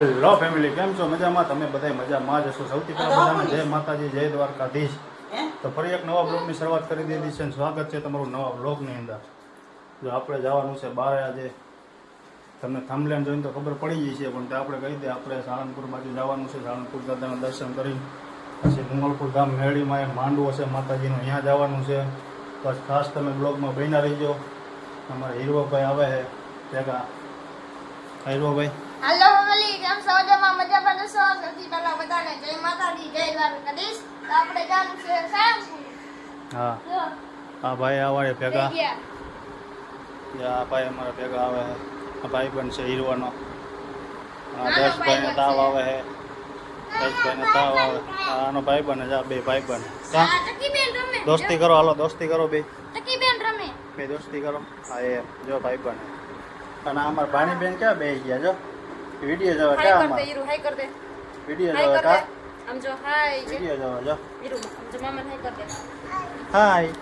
Hello family કેમ છો? મજામાં? તમે બધા મજામાં જ હશો. સૌથી પહેલા બધાને જય માતાજી જય દ્વારકાધીશ. તો ફરી એક નવા બ્લોગની શરૂઆત કરી દીધી છે અને સ્વાગત છે તમારું નવા બ્લોગની અંદર. જો આપણે જવાનું છે બહાર આજે તમને થમલેન જોઈને તો ખબર પડી ગઈ છે પણ તે આપણે કહી દે આપણે સાળંગપુર બાજુ જવાનું છે. સાળંગપુર દાદાના દર્શન કરી પછી કુમલપુર ધામ મેળીમાં એક માંડવો છે માતાજીનું. અહીંયા જવાનું છે. બસ ખાસ તમે બ્લોગમાં બન્યા રહીજો. અમારા હીરોભાઈ આવે છે. ત્યાં હીરોભાઈ હાલો ફેમિલી કેમ છો મજામાં મજા પડે છો સૌથી પહેલા બધાને જય માતાજી જય દ્વારકાધીશ. તો આપણે જવાનું છે સાયંસપુર હા. હા ભાઈ આવાડે ભેગા. આ ભાઈ અમારા ભેગા આવે છે. આ ભાઈ પણ છે હીરવાનો. દર્શભાઈને તાવ. આવે છે. દર્શભાઈને તાવ આવે. આનો ભાઈ બન છે આ બે ભાઈ બન દોસ્તી કરો હાલો દોસ્તી કરો બે. બે દોસ્તી કરો. હા એ જો ભાઈ બન અને આ અમારા ભાણી બેન ક્યાં બે ગયા જો? વીડિયો જોવે હાય ક્યાં કર દે અમાર હીરો હાય કર દે. વીડિયો જોવે દે. કા આમ જો હાય. વીડિયો જોવે જો. હીરો આમ જો મામા હાય કર હાય.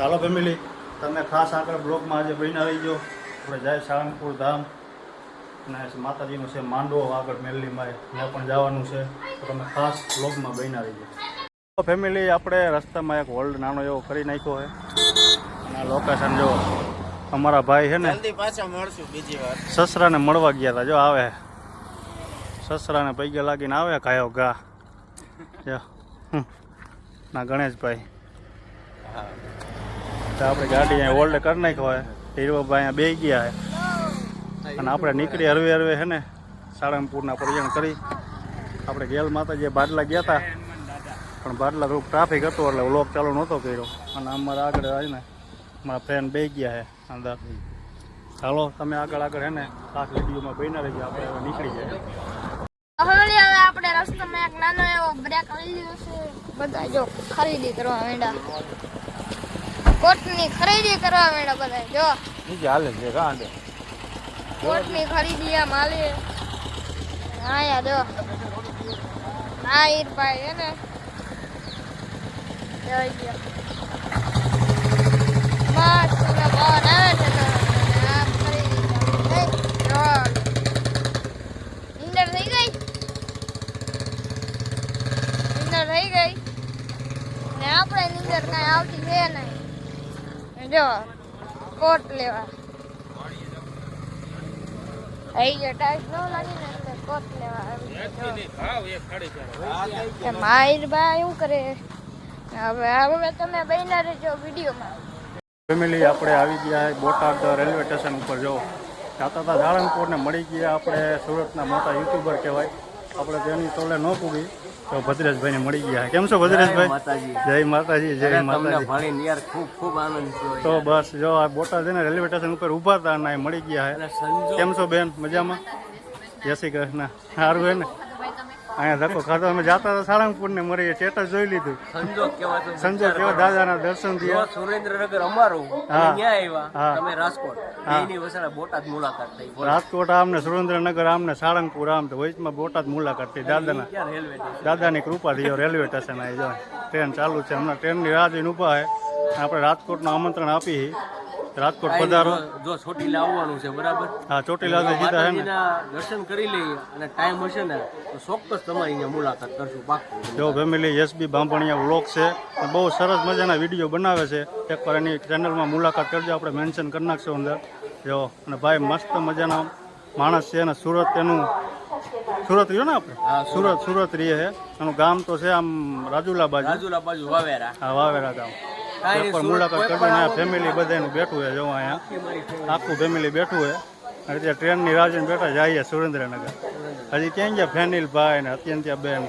ચાલો ફેમિલી તમે ખાસ આગળ બ્લોગમાં આજે બહીને આવી જો આપણે જાય સાળંગપુર ધામ. અને માતાજીનું છે માંડવો આગળ મેલ્લીમાં ત્યાં પણ જવાનું છે. તો તમે ખાસ બ્લોગમાં આવી જાઓ ફેમિલી આપણે રસ્તામાં એક હોલ્ડ નાનો એવો કરી નાખ્યો છે. અને આ લોકેશન જો અમારા ભાઈ છે ને સસરાને મળવા ગયા હતા જો આવે. સસરાને પૈગે લાગીને આવે કાયો ગા. જો. ના ગણેશભાઈ. તો આપણે ગાડી અહીંયા ઓલ્ડ કરી નાખી હોય. હીરબાબા અહીંયા બે ગયા છે. અને આપણે નીકળી હરવે હરવે છે ને સાળંગપુરના પર્યટન કરી. આપણે ગેલ માતા જે બાદલા ગયા હતા પણ બાદલા થોડુંક ટ્રાફિક હતું એટલે વ્લોગ ચાલુ નહોતો કર્યો. અને અમારા આગળ આવીને મારા ફ્રેન્ડ બે ગયા છે. અંદર. ચાલો તમે આગળ આગળ હે ને ખાસ વિડીયોમાં બહેના રહેજો આપણે હવે નીકળી જાય ફેમિલી હવે આપણે રસ્તામાં એક નાનો એવો બ્રેક લઈ લીધો છે. બધા જો ખરીદી કરવા માંડ્યા. કોટની ખરીદી કરવા માંડ્યા બધા જો. બીજી હાલે છે કાંડે કોટની ખરીદી આમ હા આયા જો. આ ઈરભાઈ હે ને. જોઈ ગયો મસ્ત ને પવન આવે છે તો આમ ખરીદી કરે. એ, જો. નીંદર થઈ ગઈ નીંદર થઈ ગઈ ને આપણે કાંઈ આવતી છે નહીં. જો, કોટ લેવા. આઈ ગયો ટાઈટ ન લાગી ને એટલે કોટ લેવા આવી કરે. હવે હવે તમે બન્યા રહેજો વિડીયોમાં. ફેમિલી આપણે આવી ગયા બોટાદ રેલવે સ્ટેશન ઉપર, જો. જાતા હતા સાળંગપુરને મળી ગયા આપણે સુરતના મોટા યુટ્યુબર કહેવાય. આપણે તેની તોલે ન પૂગી. તો ભદ્રેશભાઈને મળી ગયા. કેમ છો ભદ્રેશભાઈ? જય માતાજી જય માતાજી. ખૂબ ખૂબ આનંદ થયો તો બસ જો આ બોટાદ છે ને રેલવે સ્ટેશન ઉપર ઊભા હતા અને મળી ગયા કેમ છો બેન? મજામાં? જય શ્રી કૃષ્ણ. સારું હે ને? અહીંયા ધક્કો ખાતો અમે જાતા હતા સાળંગપુરને. મરીએ ચેટર જોઈ લીધું. સંજોગ કેવા સંજય કેવા દાદાના દર્શન થયા. સુરેન્દ્રનગર અમારું તમે રાજકોટ. હા. બેયની બોટાદ મુલાકાત થઈ. રાજકોટ આમને સુરેન્દ્રનગર આમને સાળંગપુર આમ તો વચમાં બોટાદ મુલાકાત થઈ. દાદાના રેલવે દાદાની કૃપાથી રેલવે સ્ટેશન આવી જાય ટ્રેન ચાલુ છે. હમણાં ટ્રેનની રાહ જોઈને ઊભા છે આપણે રાજકોટનું આમંત્રણ આપી રાજકોટ પધારો. જો- ચોટીલા આવવાનું છે બરાબર? હા ચોટીલા તો સીધા છે ને. દર્શન કરી લઈએ અને ટાઈમ હશે ને તો ચોક્કસ તમારી અહીંયા મુલાકાત કરશું પાક્કું. જો ફેમિલી એસબી બાંભણિયા વ્લોગ છે બહુ સરસ મજાના વીડિયો બનાવે છે. એકવાર એની ચેનલમાં મુલાકાત કરજો આપણે મેન્શન કરી નાખશું અંદર. જો અને ભાઈ મસ્ત મજાના માણસ છે અને સુરત એનું સુરત રહ્યો ને આપણે? સુરત. સુરત રહીએ છે એનું ગામ તો છે આમ રાજુલા બાજુ. રાજુલા બાજુ વાવેરા. હા વાવેરા ગામ. સુરત મુલાકાત કરવી ને ફેમિલી બધાનું બેઠું છે જો અહીંયા. આખું ફેમિલી બેઠું છે. અને ત્યાં ટ્રેનની રાહ જોઈને બેઠા જઈએ સુરેન્દ્રનગર. હજી ક્યાં ગયા ફેનિલ ભાઈ ને અત્યંત ત્યાં બેન.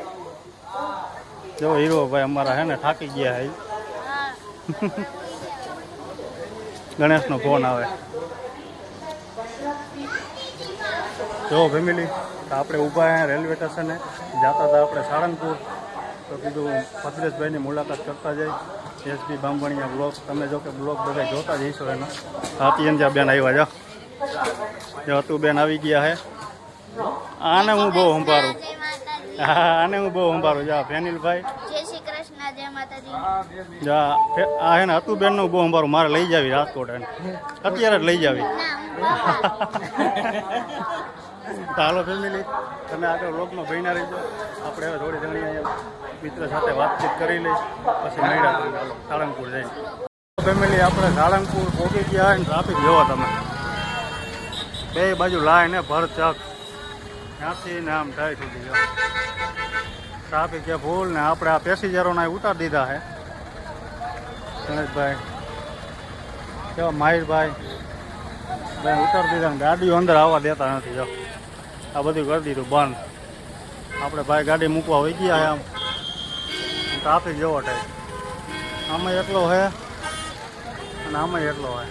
જો હીરો ભાઈ અમારા હે ને થાકી ગયા હે. ગણેશનો ફોન આવે. જો ફેમિલી તો આપણે ઊભા અહીંયા રેલવે સ્ટેશને. જતા હતા આપણે સાળંગપુર. તો કીધું ભદ્રેશભાઈની મુલાકાત કરતા જાય. એસપી બાંભણિયા બ્લોગ તમે જો કે બ્લોગ બધા જોતા જ હશો એનો. હાથી અંજા બેન આવ્યા જો. જો તું બેન આવી ગયા હે. આને હું બહુ સંભાળું. હા આને હું બહુ સંભાળું. જા ફેનિલભાઈ જા આ હે ને બહુ સંભાળું. મારે લઈ જાવી રાજકોટ એને અત્યારે જ લઈ જાવી. તો હાલો ફેમિલી તમે આગળ વ્લોગમાં ભણ્યા રહીજો. આપણે હવે થોડી ઘણી મિત્ર સાથે વાતચીત કરી લઈ, પછી મળ્યા હાલો, સાળંગપુર જઈને. ફેમિલી આપણે સાળંગપુર પહોંચી ગયા અને ટ્રાફિક જોવો તમે. બે બાજુ લાય ને ભર ચક ત્યાંથી ને આમ ઢાઈ સુધી જાઓ ટ્રાફિક છે ફૂલ ને આપણે આ પેસેન્જરોને ઉતારી દીધા છે ગણેશભાઈ, કેવા માહિરભાઈ. ભાઈ ઉતારી દીધા ગાડીઓ અંદર આવવા દેતા નથી, જો. આ બધું કરી દીધું, બંધ. આપણે ભાઈ ગાડી મૂકવા વહી ગયા આમ ટ્રાફિક જેવો ટાઈપ આમાં એટલો હે, અને આમાં એટલો હોય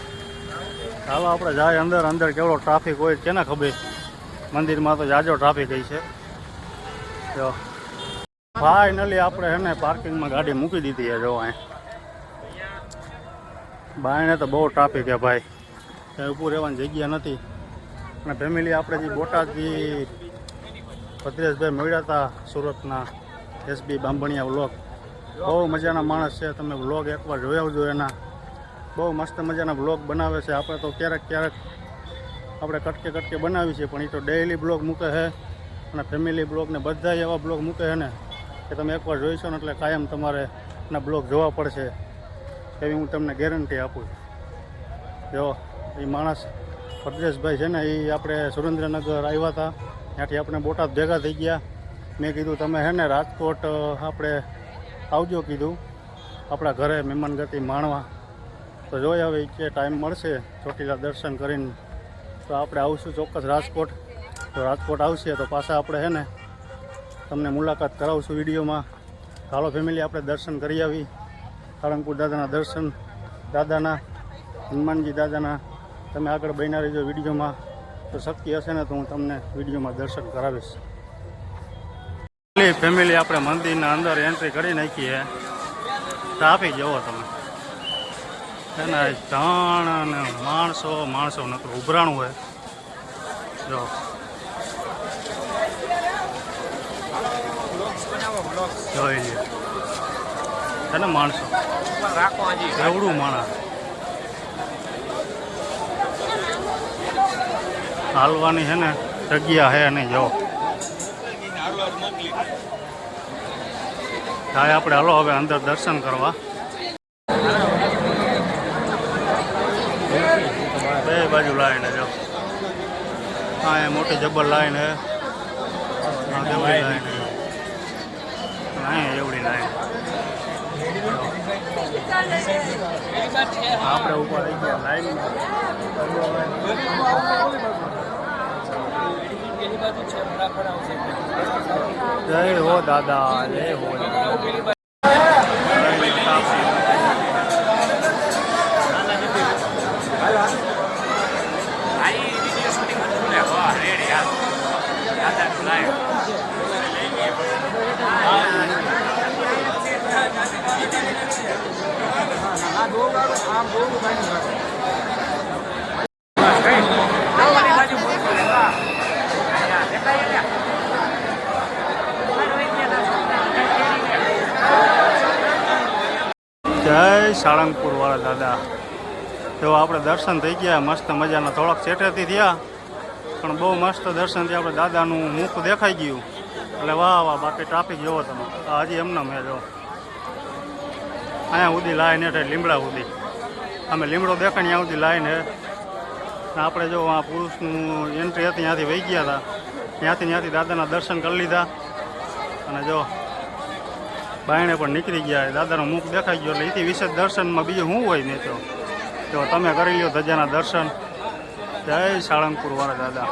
ચાલો આપણે જાય અંદર અંદર કેવડો ટ્રાફિક હોય કેના ખબર? મંદિરમાં તો જાજો ટ્રાફિક હોય છે. જો. ફાઇનલી આપણે એને પાર્કિંગમાં ગાડી મૂકી દીધી છે જો અહીં. બાયણે તો બહુ ટ્રાફિક છે ભાઈ. ત્યાં ઊભું રહેવાની જગ્યા નથી. અને ફેમિલી આપણે જે બોટાદથી ભદ્રેશભાઈ મળ્યા હતા સુરતના એસબી બાંભણિયા વ્લોગ. બહુ મજાના માણસ છે. તમે વ્લોગ એકવાર જોયા આવજો એના. બહુ મસ્ત મજાના બ્લોગ બનાવે છે. આપણે તો ક્યારેક ક્યારેક આપણે કટકે કટકે બનાવી છીએ પણ એ તો ડેઈલી બ્લોગ મૂકે છે. અને ફેમિલી બ્લોગ ને બધા એવા બ્લોગ મૂકે છે ને, કે તમે એકવાર જોઈશો ને એટલે કાયમ તમારે એના બ્લોગ જોવા પડશે. એવી હું તમને ગેરંટી આપું જો એ માણસ પરદેશભાઈ છે ને એ આપણે સુરેન્દ્રનગર આવ્યા હતા. ત્યાંથી આપણે બોટાદ ભેગા થઈ ગયા. મેં કીધું, તમે હે ને રાજકોટ આપણે આવજો, કીધું. આપણા ઘરે મહેમાન ગતિ માણવા. તો જોઈ હવે કે ટાઈમ મળશે, ચોટીલા દર્શન કરીને. તો આપણે આવશું ચોક્કસ રાજકોટ. તો રાજકોટ આવશે તો પાછા આપણે હે ને તમને મુલાકાત કરાવશું વિડીયોમાં. હાલો ફેમિલી, આપણે દર્શન કરી આવી. સાળંગપુર દાદાના દર્શન. દાદાના, હનુમાનજી દાદાના તમે આગળ બન્યા રહેજો વિડીયોમાં. તો શક્તિ હશે ને તો હું તમને વિડીયોમાં દર્શન કરાવીશ. ફેમિલી આપણે મંદિરના અંદર એન્ટ્રી કરી નાખીએ. છે ટ્રાફિક જવો તમે. એના જાણ અને માણસો માણસો નકરું ઉભરાણું હોય. જો. જોઈ લે છે ને માણસો એવડું માણસ. હાલવાની છે ને, જગ્યા હે નહીં, જો. થાય આપણે હાલો હવે અંદર દર્શન કરવા. બે બાજુ લાઈન જો. હા, એ મોટી જબર લાઈન હે, એવડી લાઈન હે, આપણે ઉપર આવી ગયા લાઈન જય હો દાદા જય હો દાદા. જય સાળંગપુર વાળા દાદા. જો આપણે દર્શન થઈ ગયા, મસ્ત મજાના થોડાક ચેટેથી થયા, પણ બહુ મસ્ત દર્શન થયા આપણે દાદાનું મુખ દેખાઈ ગયું. એટલે વાહ વાહ, બાકી ટ્રાફિક જોવો તમે. હજી એમને મેં જો. અહીંયા સુધી લાઈન હેઠળ લીમડા સુધી. અમે લીમડો દેખાય ત્યાં સુધી લાઈન હે. આપણે જો આ પુરુષનું એન્ટ્રી હતી, ત્યાંથી વહી ગયા હતા. ત્યાંથી ત્યાંથી દાદાના દર્શન કરી લીધા. અને જો બાયણે પણ નીકળી ગયા. દાદાનું મુખ દેખાઈ ગયો એટલે એથી વિશેષ દર્શનમાં બીજું શું હોય ને તો? જો તમે કરી લ્યો ધજાના દર્શન. જય સાળંગપુર વાળા દાદા.